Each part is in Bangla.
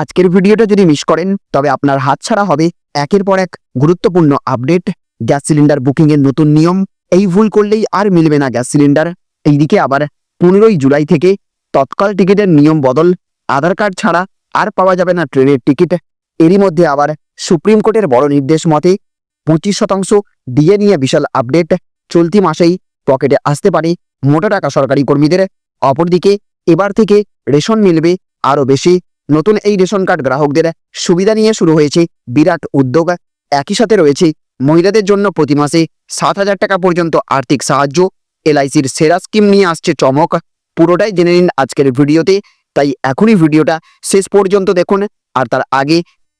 আজকের ভিডিওটা যদি মিস করেন, তবে আপনার হাতছাড়া হবে একের পর এক গুরুত্বপূর্ণ আপডেট গ্যাস সিলিন্ডার বুকিংয়ের নতুন নিয়ম। এই ভুল করলেই আর মিলবে না গ্যাস সিলিন্ডার। এইদিকে আবার পনেরোই জুলাই থেকে তৎকাল টিকিটের নিয়ম বদল। আধার কার্ড ছাড়া আর পাওয়া যাবে না ট্রেনের টিকিট। এরই মধ্যে আবার সুপ্রিম কোর্টের বড় নির্দেশ মতে পঁচিশ শতাংশ ডিএ নিয়ে বিশাল আপডেট চলতি মাসেই পকেটে আসতে পারে মোটা টাকা সরকারি কর্মীদের। অপরদিকে এবার থেকে রেশন মিলবে আরও বেশি। নতুন এই রেশন কার্ড গ্রাহকদের সুবিধা নিয়ে শুরু হয়েছে বিরাট উদ্যোগ। একই সাথে রয়েছে মহিলাদের জন্য প্রতি মাসে সাত হাজার টাকা পর্যন্ত আর্থিক সাহায্য। এলআইসির সেরা স্কিম নিয়ে আসছে চমক। পুরোটাই জেনে নিন আজকের ভিডিওতে। তাই এখনই ভিডিওটা শেষ পর্যন্ত দেখুন। আর তার আগে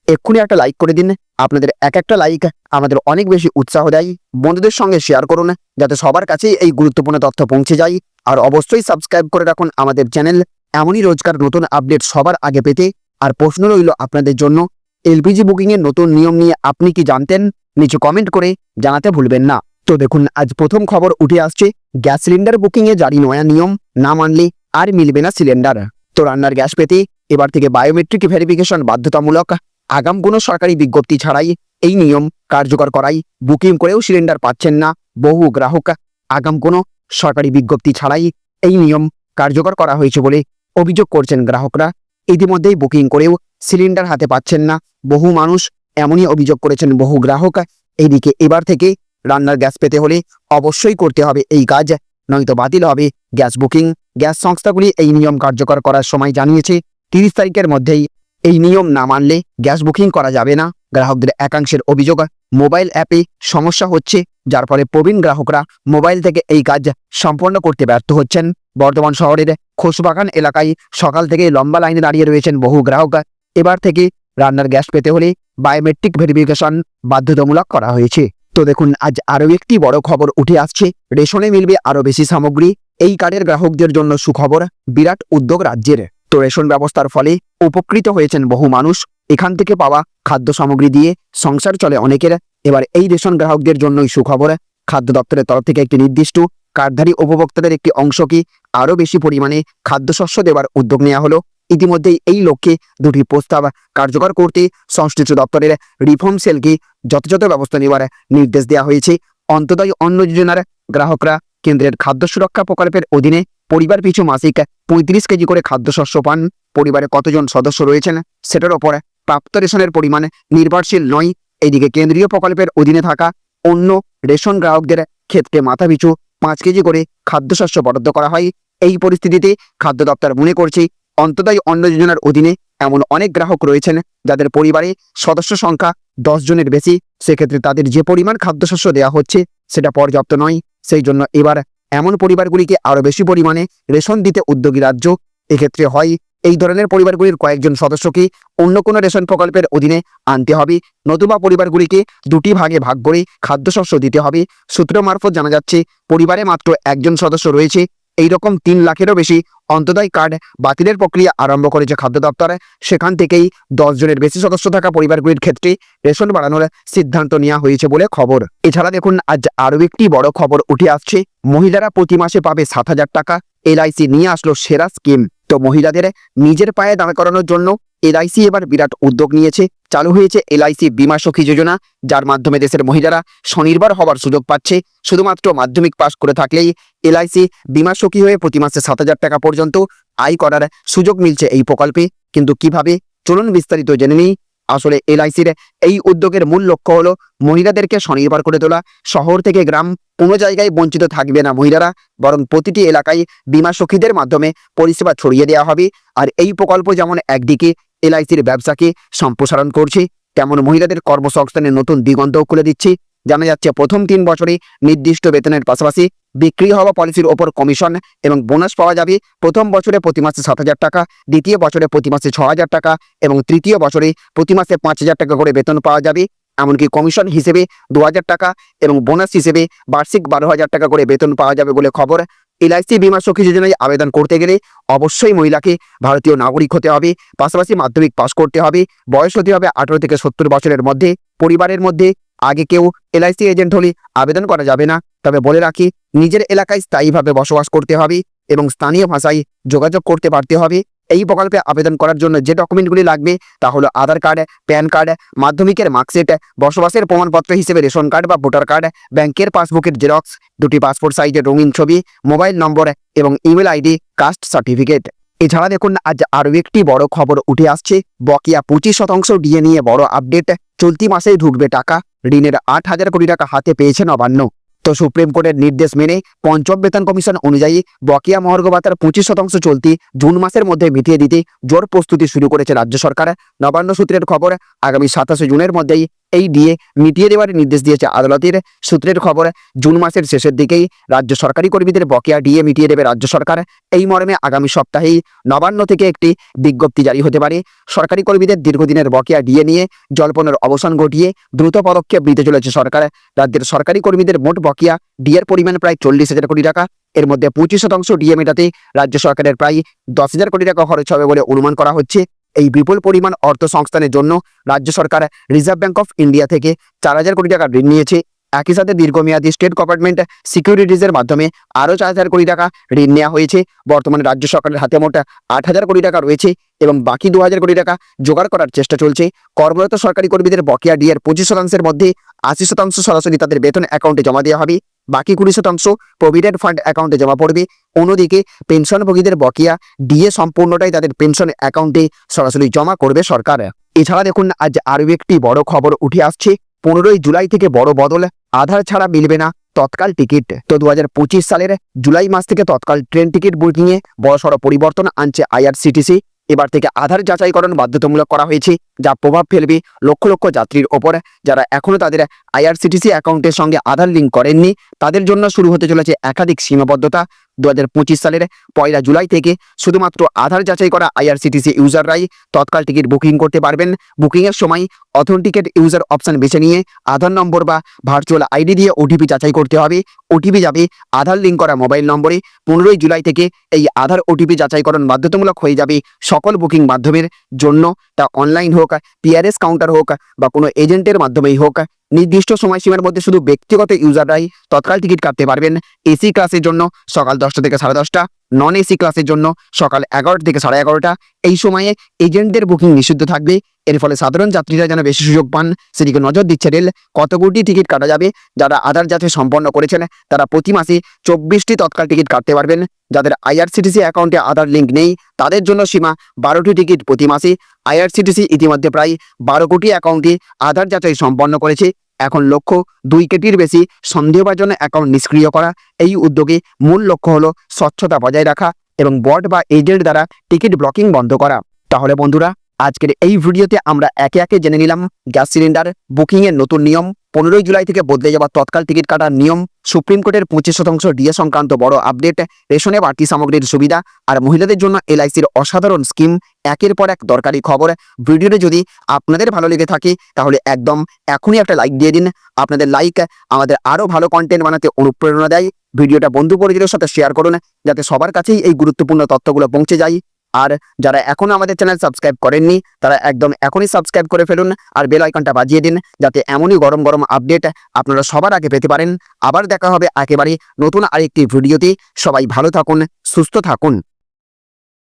এক্ষুনি একটা লাইক করে দিন। আপনাদের এক একটা লাইক আমাদের অনেক বেশি উৎসাহ দেয়। বন্ধুদের সঙ্গে শেয়ার করুন। যাতে সবার কাছেই এই গুরুত্বপূর্ণ তথ্য পৌঁছে যায়। আর অবশ্যই সাবস্ক্রাইব করে রাখুন আমাদের চ্যানেল। এমনই রোজকার নতুন আপডেট সবার আগে পেতে আর প্রশ্ন রইল আপনাদের জন্য। এলপিজি বুকিংয়ের নতুন নিয়ম নিয়ে আপনি কি জানতেন? নিচে কমেন্ট করে জানাতে ভুলবেন না। তো দেখুন, আজ প্রথম খবর উঠে আসছে, গ্যাস সিলিন্ডার বুকিংয়ে জারি নয়া নিয়ম, না মানলে আর মিলবে না সিলিন্ডার। তো রান্নার গ্যাস পেতে এবার থেকে বায়োমেট্রিক ভেরিফিকেশন বাধ্যতামূলক, আগাম কোনো সরকারি বিজ্ঞপ্তি ছাড়াই এই নিয়ম কার্যকর করাই। বুকিং করেও সিলিন্ডার পাচ্ছেন না বহু গ্রাহক, আগাম কোনো সরকারি বিজ্ঞপ্তি ছাড়াই এই নিয়ম কার্যকর করা হয়েছে বলে অভিযোগ করছেন গ্রাহকরা। ইতিমধ্যেই বুকিং করেও সিলিন্ডার হাতে পাচ্ছেন না। বহু মানুষ এমনই অভিযোগ করেছেন, বহু গ্রাহক এইদিকে এবার থেকে রান্নার গ্যাস পেতে হলে অবশ্যই করতে হবে এই কাজ, নয়তো বাতিল হবে গ্যাস বুকিং। গ্যাস সংস্থাগুলি এই নিয়ম কার্যকর করার সময় জানিয়েছে, তিরিশ তারিখের মধ্যেই এই নিয়ম না মানলে গ্যাস বুকিং করা যাবে না। গ্রাহকদের একাংশের অভিযোগ, মোবাইল অ্যাপে সমস্যা হচ্ছে, যার ফলে প্রবীণ গ্রাহকরা মোবাইল থেকে এই কাজ সম্পন্ন করতে ব্যর্থ হচ্ছেন। বর্ধমান শহরের খোসবাগান এলাকায় সকাল থেকে লম্বা লাইনে দাঁড়িয়ে রয়েছেন বহু গ্রাহক। এবার থেকে রান্নার গ্যাস পেতে হলে বায়োমেট্রিক ভেরিফিকেশন বাধ্যতামূলক করা হয়েছে। তো দেখুন, আজ আরও একটি বড় খবর উঠে আসছে। রেশনে মিলবে আরও বেশি সামগ্রী। এই কার্ডের গ্রাহকদের জন্য সুখবর, বিরাট উদ্যোগ রাজ্যের। তো রেশন ব্যবস্থার ফলে উপকৃত হয়েছেন বহু মানুষ। এখান থেকে পাওয়া খাদ্য সামগ্রী দিয়ে সংসার চলে অনেকের। এবার এই রেশন গ্রাহকদের জন্যই সুখবর। খাদ্য দপ্তরের তরফ থেকে একটি নির্দিষ্ট কার্ডধারী উপভোক্তাদের একটি অংশকে আরও বেশি পরিমাণে খাদ্যশস্য দেওয়ার উদ্যোগ নেওয়া হলো? ইতিমধ্যেই এই লক্ষ্যে দুটি প্রস্তাব কার্যকর করতে সংশ্লিষ্ট দপ্তরের রিফর্ম সেলকে যথাযথ ব্যবস্থা নেওয়ার নির্দেশ দেওয়া হয়েছে। অন্তদয় অন্ন যোজনার গ্রাহকরা কেন্দ্রের খাদ্য সুরক্ষা প্রকল্পের অধীনে পরিবার পিছু মাসিক পঁয়ত্রিশ কেজি করে খাদ্যশস্য পান। পরিবারে কতজন সদস্য রয়েছেন সেটার ওপর প্রাপ্ত রেশনের পরিমাণ নির্ভরশীল নয়। এদিকে কেন্দ্রীয় প্রকল্পের অধীনে থাকা অন্য রেশন গ্রাহকদের ক্ষেত্রে মাথাপিছু পাঁচ কেজি করে খাদ্যশস্য বরাদ্দ করা হয়। এই পরিস্থিতিতে খাদ্য দপ্তর মনে করছে অন্তদয় অন্ন যোজনার অধীনে এমন অনেক গ্রাহক রয়েছেন যাদের পরিবারে সদস্য সংখ্যা দশ জনের বেশি। সেক্ষেত্রে তাদের যে পরিমাণ খাদ্যশস্য দেওয়া হচ্ছে সেটা পর্যাপ্ত নয়। সেই জন্য এবার এমন পরিবারগুলিকে আরও বেশি পরিমাণে রেশন দিতে উদ্যোগী রাজ্য এক্ষেত্রে হয়। এই ধরনের পরিবারগুলির কয়েকজন সদস্যকে অন্য কোনো রেশন প্রকল্পের অধীনে আনতে হবে? নতুবা পরিবারগুলিকে দুটি ভাগে ভাগ করে খাদ্যশস্য দিতে হবে। সূত্র মারফত জানা যাচ্ছে, পরিবারে মাত্র একজন সদস্য রয়েছে। এই রকম তিন লাখেরও বেশি অন্তদায় কার্ড বাতিলের প্রক্রিয়া আরম্ভ করেছে খাদ্য দপ্তর। সেখান থেকেই দশ জনের বেশি সদস্য থাকা পরিবারগুলির ক্ষেত্রে রেশন বাড়ানোর সিদ্ধান্ত নেওয়া হয়েছে বলে খবর। এছাড়া দেখুন, আজ আরও একটি বড় খবর উঠে আসছে। মহিলারা প্রতি মাসে পাবে সাত হাজার টাকা। এলআইসি নিয়ে আসলো সেরা স্কিম। তো মহিলাদের নিজের পায়ে দাঁড় করানোর জন্য এলআইসি এবার বিরাট উদ্যোগ নিয়েছে। চালু হয়েছে এলআইসি বিমা সখী যোজনা, যার মাধ্যমে দেশের মহিলারা স্বনির্ভর হওয়ার সুযোগ পাচ্ছে। শুধুমাত্র মাধ্যমিক পাশ করে থাকলেই এলআইসি বিমা সখী হয়ে প্রতি মাসে সাত হাজার টাকা পর্যন্ত আয় করার সুযোগ মিলছে এই প্রকল্পে। কিন্তু কীভাবে? চলুন বিস্তারিত জেনে নিই। আসলে এলআইসির এই উদ্যোগের মূল লক্ষ্য হলো মহিলাদেরকে স্বনির্ভর করে তোলা। শহর থেকে গ্রাম কোনো জায়গায় বঞ্চিত থাকবে না মহিলারা, বরং প্রতিটি এলাকায় বিমা সখীদের মাধ্যমে পরিষেবা ছড়িয়ে দেওয়া হবে। আর এই প্রকল্প যেমন একদিকে এলআইসির ব্যবসাকে সম্প্রসারণ করছে, তেমন মহিলাদের কর্মসংস্থানের নতুন দিগন্তও খুলে দিচ্ছে। জানা যাচ্ছে, প্রথম তিন বছরে নির্দিষ্ট বেতনের পাশাপাশি বিক্রি হওয়া পলিসির ওপর কমিশন এবং বোনাস পাওয়া যাবে। প্রথম বছরে প্রতি মাসে সাত হাজার টাকা, দ্বিতীয় বছরে প্রতি মাসে ছ হাজার টাকা এবং তৃতীয় বছরে প্রতি মাসে পাঁচ হাজার টাকা করে বেতন পাওয়া যাবে। এমনকি কমিশন হিসেবে দু হাজার টাকা এবং বোনাস হিসেবে বার্ষিক বারো হাজার টাকা করে বেতন পাওয়া যাবে বলে খবর। এলআইসি বিমা সখী যোজনায় আবেদন করতে গেলে অবশ্যই মহিলাকে ভারতীয় নাগরিক হতে হবে, পাশাপাশি মাধ্যমিক পাশ করতে হবে। বয়স হতে হবে আঠারো থেকে সত্তর বছরের মধ্যে। পরিবারের মধ্যে আগে কেউ এলআইসি এজেন্ট হলে আবেদন করা যাবে না। তবে বলে রাখি নিজের এলাকায় স্থায়ীভাবে বসবাস করতে হবে এবং স্থানীয় ভাষায় যোগাযোগ করতে পারতে হবে। এই প্রকল্পে আবেদন করার জন্য যে ডকুমেন্টগুলি লাগবে তা হলো আধার কার্ড, প্যান কার্ড, মাধ্যমিকের মার্কশিট, বসবাসের প্রমাণপত্র হিসেবে রেশন কার্ড বা ভোটার কার্ড, ব্যাংকের পাসবুকের জেরক্স, দুটি পাসপোর্ট সাইজের রঙিন ছবি, মোবাইল নম্বর এবং ইমেল আইডি, কাস্ট সার্টিফিকেট। এছাড়া দেখুন, আজ আরও একটি বড় খবর উঠে আসছে। বকেয়া পঁচিশ শতাংশ ডিএ নিয়ে বড় আপডেট। চলতি মাসেই ঢুকবে টাকা। ঋণের আট হাজার কোটি টাকা হাতে পেয়েছে নবান্ন। তো সুপ্রিম কোর্টের নির্দেশ মেনে পঞ্চম বেতন কমিশন অনুযায়ী বকেয়া মহার্ঘ ভাতার পঁচিশ শতাংশ চলতি জুন মাসের মধ্যে মিটিয়ে দিতে জোর প্রস্তুতি শুরু করেছে রাজ্য সরকার। নবান্ন সূত্রের খবর, আগামী সাতাশে জুনের মধ্যেই এই ডিএ মিটিয়ে দেওয়ার নির্দেশ দিয়েছে আদালতের। সূত্রের খবর, জুন মাসের শেষের দিকেই রাজ্য সরকারি কর্মীদের বকেয়া ডিএ মিটিয়ে দেবে রাজ্য সরকার। এই মর্মে আগামী সপ্তাহেই নবান্ন থেকে একটি বিজ্ঞপ্তি জারি হতে পারে। সরকারি কর্মীদের দীর্ঘদিনের বকেয়া ডিএ নিয়ে জল্পনের অবসান ঘটিয়ে দ্রুত পদক্ষেপ নিতে চলেছে সরকার। রাজ্যের সরকারি কর্মীদের মোট বকেয়া ডিএর পরিমাণ প্রায় চল্লিশ হাজার কোটি টাকা। এর মধ্যে পঁচিশ শতাংশ ডিএ মেটাতে রাজ্য সরকারের প্রায় দশ হাজার কোটি টাকা খরচ হবে বলে অনুমান করা হচ্ছে। এই বিপুল পরিমাণ অর্থ সংস্থানের জন্য রাজ্য সরকার রিজার্ভ ব্যাঙ্ক অফ ইন্ডিয়া থেকে চার হাজার কোটি টাকা ঋণ নিয়েছে। একই সাথে দীর্ঘমেয়াদী স্টেট গভর্নমেন্ট সিকিউরিটিজের মাধ্যমে আরও চার হাজার কোটি টাকা ঋণ নেওয়া হয়েছে। বর্তমানে রাজ্য সরকারের হাতে মোট আট হাজার কোটি টাকা রয়েছে এবং বাকি দু হাজার কোটি টাকা জোগাড় করার চেষ্টা চলছে। কর্মরত সরকারি কর্মীদের বকেয়া ডিএর পঁচিশ শতাংশের মধ্যে আশি শতাংশ সরাসরি তাদের বেতন অ্যাকাউন্টে জমা দেওয়া হবে। বাকি কুড়ি শতাংশ প্রভিডেন্ট ফান্ড অ্যাকাউন্টে জমা পড়বে। অন্যদিকে পেনশনভোগীদের বকেয়া ডিএ সম্পূর্ণটাই তাদের পেনশন অ্যাকাউন্টে সরাসরি জমা করবে সরকার। এছাড়া দেখুন, আজ আরও একটি বড় খবর উঠে আসছে। পনেরোই জুলাই থেকে বড় বদল আধার ছাড়া মিলবে না তৎকাল টিকিট। তো দু হাজার পঁচিশ সালের জুলাই মাস থেকে তৎকাল ট্রেন টিকিট বুকিংয়ে বড়সড় পরিবর্তন আনছে আইআরসিটিসি। এবার থেকে আধার যাচাইকরণ বাধ্যতামূলক করা হয়েছে, যা প্রভাব ফেলবে লক্ষ লক্ষ যাত্রীর ওপর। যারা এখনও তাদের আইআরসিটিসি অ্যাকাউন্টের সঙ্গে আধার লিঙ্ক করেননি, তাদের জন্য শুরু হতে চলেছে একাধিক সীমাবদ্ধতা। দু হাজার পঁচিশ সালের পয়লা জুলাই থেকে শুধুমাত্র আধার যাচাই করা আইআরসিটিসি ইউজাররাই তৎকাল টিকিট বুকিং করতে পারবেন। বুকিংয়ের সময় অথেন্টিকেট ইউজার অপশন বেছে নিয়ে আধার নম্বর বা ভার্চুয়াল আইডি দিয়ে ওটিপি যাচাই করতে হবে। ওটিপি যাবে আধার লিঙ্ক করা মোবাইল নম্বরে। পনেরোই জুলাই থেকে এই আধার ওটিপি যাচাইকরণ বাধ্যতামূলক হয়ে যাবে সকল বুকিং মাধ্যমের জন্য। তা অনলাইন হোক, পিআরএস কাউন্টার হোক বা কোনো এজেন্টের মাধ্যমেই হোক। নির্দিষ্ট সময়সীমার মধ্যে শুধু ব্যক্তিগত ইউজাররাই তৎকাল টিকিট কাটতে পারবেন এসি ক্লাসের জন্য সকাল দশটা থেকে সাড়ে দশটা নন এসি ক্লাসের জন্য সকাল এগারোটা থেকে সাড়ে এগারোটা। এই সময়ে এজেন্টদের বুকিং নিষিদ্ধ থাকবে। এর ফলে সাধারণ যাত্রীরা যেন বেশি সুযোগ পান, সেদিকে নজর দিচ্ছে রেল। কত কোটি টিকিট কাটা যাবে? যারা আধার যাচাই সম্পন্ন করেছেন, তারা প্রতি মাসে চব্বিশটি তৎকাল টিকিট কাটতে পারবেন। যাদের আইআরসিটিসি অ্যাকাউন্টে আধার লিঙ্ক নেই, তাদের জন্য সীমা বারোটি টিকিট প্রতি মাসে। আইআরসিটিসি ইতিমধ্যে প্রায় বারো কোটি অ্যাকাউন্টে আধার যাচাই সম্পন্ন করেছে। এখন লক্ষ্য দুই কেটির বেশি সন্দেহভাজন অ্যাকাউন্ট নিষ্ক্রিয় করা। এই উদ্যোগে মূল লক্ষ্য হলো স্বচ্ছতা বজায় রাখা এবং বট বা এজেন্ট দ্বারা টিকিট ব্লকিং বন্ধ করা। তাহলে বন্ধুরা, আজকের এই ভিডিওতে আমরা একে একে জেনে নিলাম গ্যাস সিলিন্ডার, বুকিংয়ের নতুন নিয়ম পনেরোই জুলাই থেকে বদলে যাওয়া তৎকাল টিকিট কাটার নিয়ম সুপ্রিম কোর্টের পঁচিশ শতাংশ ডিএ সংক্রান্ত বড় আপডেট, রেশনে বাড়তি সামগ্রীর সুবিধা আর মহিলাদের জন্য এলআইসির অসাধারণ স্কিম একের পর এক দরকারি খবর। ভিডিওটি যদি আপনাদের ভালো লেগে থাকে, তাহলে একদম এখনই একটা লাইক দিয়ে দিন। আপনাদের লাইক আমাদের আরও ভালো কন্টেন্ট বানাতে অনুপ্রেরণা দেয়। ভিডিওটা বন্ধু পরিজনের সাথে শেয়ার করুন, যাতে সবার কাছেই এই গুরুত্বপূর্ণ তথ্যগুলো পৌঁছে যায়। আর যারা এখনও আমাদের চ্যানেল সাবস্ক্রাইব করেননি, তারা একদম এখনই সাবস্ক্রাইব করে ফেলুন আর বেল আইকনটা বাজিয়ে দিন যাতে এমনই গরম গরম আপডেট আপনারা সবার আগে পেতে পারেন। আবার দেখা হবে একেবারে নতুন আরেকটি ভিডিওতে। সবাই ভালো থাকুন, সুস্থ থাকুন।